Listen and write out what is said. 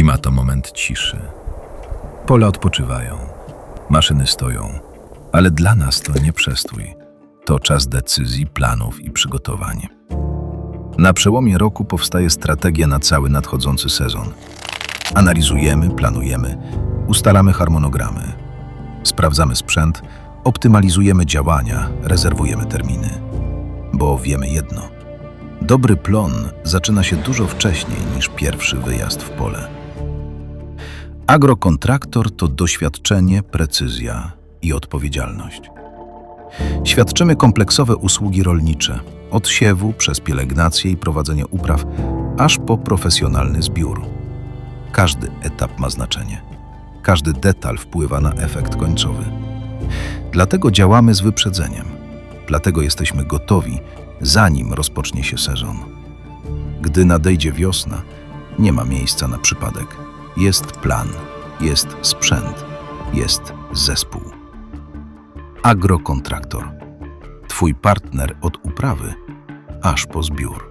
Zima to moment ciszy. Pole odpoczywają, maszyny stoją, ale dla nas to nie przestój. To czas decyzji, planów i przygotowań. Na przełomie roku powstaje strategia na cały nadchodzący sezon. Analizujemy, planujemy, ustalamy harmonogramy, sprawdzamy sprzęt, optymalizujemy działania, rezerwujemy terminy. Bo wiemy jedno: dobry plon zaczyna się dużo wcześniej niż pierwszy wyjazd w pole. Agrokontraktor to doświadczenie, precyzja i odpowiedzialność. Świadczymy kompleksowe usługi rolnicze, od siewu przez pielęgnację i prowadzenie upraw, aż po profesjonalny zbiór. Każdy etap ma znaczenie. Każdy detal wpływa na efekt końcowy. Dlatego działamy z wyprzedzeniem. Dlatego jesteśmy gotowi, zanim rozpocznie się sezon. Gdy nadejdzie wiosna, nie ma miejsca na przypadek. Jest plan, jest sprzęt, jest zespół. Agrokontraktor. Twój partner od uprawy aż po zbiór.